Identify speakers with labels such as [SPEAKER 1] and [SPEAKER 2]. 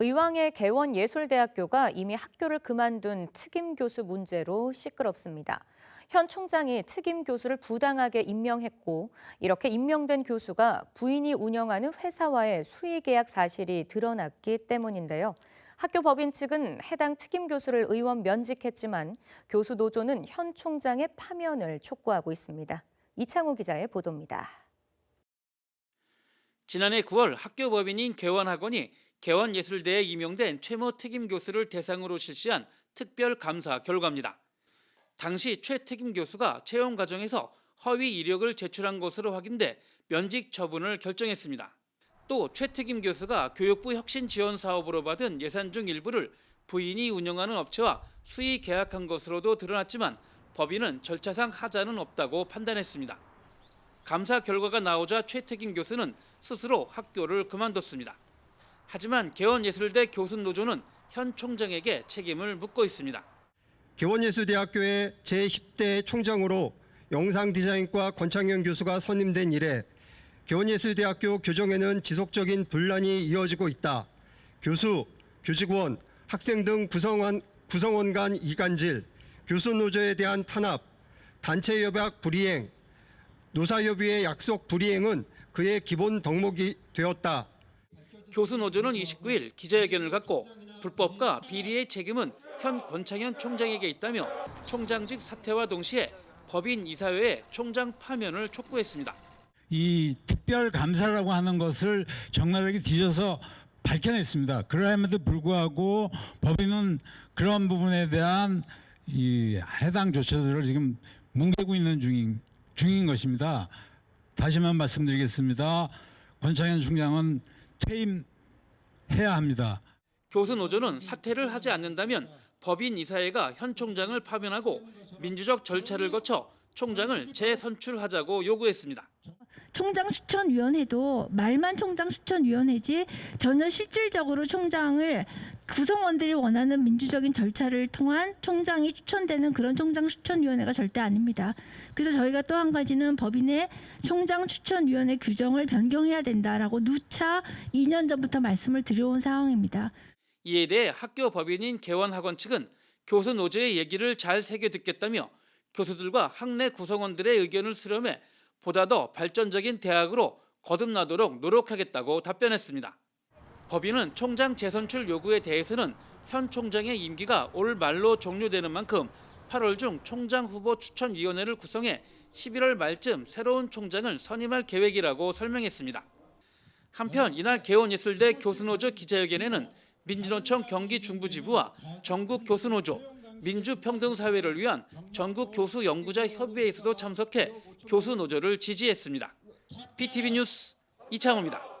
[SPEAKER 1] 의왕의 개원예술대학교가 이미 학교를 그만둔 특임 교수 문제로 시끄럽습니다. 현 총장이 특임 교수를 부당하게 임명했고 이렇게 임명된 교수가 부인이 운영하는 회사와의 수의 계약 사실이 드러났기 때문인데요. 학교 법인 측은 해당 특임 교수를 의원 면직했지만 교수 노조는 현 총장의 파면을 촉구하고 있습니다. 이창호 기자의 보도입니다.
[SPEAKER 2] 지난해 9월 학교 법인인 개원학원이 개원예술대에 임용된 최모 특임 교수를 대상으로 실시한 특별 감사 결과입니다. 당시 최 특임 교수가 채용 과정에서 허위 이력을 제출한 것으로 확인돼 면직 처분을 결정했습니다. 또 최 특임 교수가 교육부 혁신 지원 사업으로 받은 예산 중 일부를 부인이 운영하는 업체와 수의 계약한 것으로도 드러났지만 법인은 절차상 하자는 없다고 판단했습니다. 감사 결과가 나오자 최 특임 교수는 스스로 학교를 그만뒀습니다. 하지만 개원예술대 교수 노조는 현 총장에게 책임을 묻고 있습니다.
[SPEAKER 3] 개원예술대학교의 제10대 총장으로 영상디자인과 권창현 교수가 선임된 이래 개원예술대학교 교정에는 지속적인 분란이 이어지고 있다. 교수, 교직원, 학생 등 구성원, 구성원 간 이간질, 교수 노조에 대한 탄압, 단체 협약 불이행, 노사협의회 약속 불이행은 그의 기본 덕목이 되었다.
[SPEAKER 2] 교수 노조는 29일 기자회견을 갖고 불법과 비리의 책임은 현 권창현 총장에게 있다며 총장직 사퇴와 동시에 법인 이사회에 총장 파면을 촉구했습니다.
[SPEAKER 4] 이 특별 감사라고 하는 것을 적나라하게 뒤져서 밝혀냈습니다. 그럼에도 불구하고 법인은 그런 부분에 대한 이 해당 조처들을 지금 뭉개고 있는 중인 중인 것입니다. 다시만 말씀드리겠습니다. 권창현 총장은 퇴임해야 합니다.
[SPEAKER 2] 교수 노조는 사퇴를 하지 않는다면 법인 이사회가 현 총장을 파면하고 민주적 절차를 거쳐 총장을 재선출하자고 요구했습니다.
[SPEAKER 5] 총장 추천위원회도 말만 총장 추천위원회지 전혀 실질적으로 총장을 구성원들이 원하는 민주적인 절차를 통한 총장이 추천되는 그런 총장 추천위원회가 절대 아닙니다. 그래서 저희가 또 한 가지는 법인의 총장 추천위원회 규정을 변경해야 된다라고 누차 2년 전부터 말씀을 드려온 상황입니다.
[SPEAKER 2] 이에 대해 학교 법인인 개원학원 측은 교수 노조의 얘기를 잘 새겨 듣겠다며 교수들과 학내 구성원들의 의견을 수렴해 보다 더 발전적인 대학으로 거듭나도록 노력하겠다고 답변했습니다. 법인은 총장 재선출 요구에 대해서는 현 총장의 임기가 올 말로 종료되는 만큼 8월 중 총장 후보 추천위원회를 구성해 11월 말쯤 새로운 총장을 선임할 계획이라고 설명했습니다. 한편 이날 개원예술대 교수노조 기자회견에는 민주노총 경기 중부지부와 전국 교수노조, 민주평등사회를 위한 전국 교수 연구자 협의회에서도 참석해 교수노조를 지지했습니다. PTV 뉴스 이창호입니다.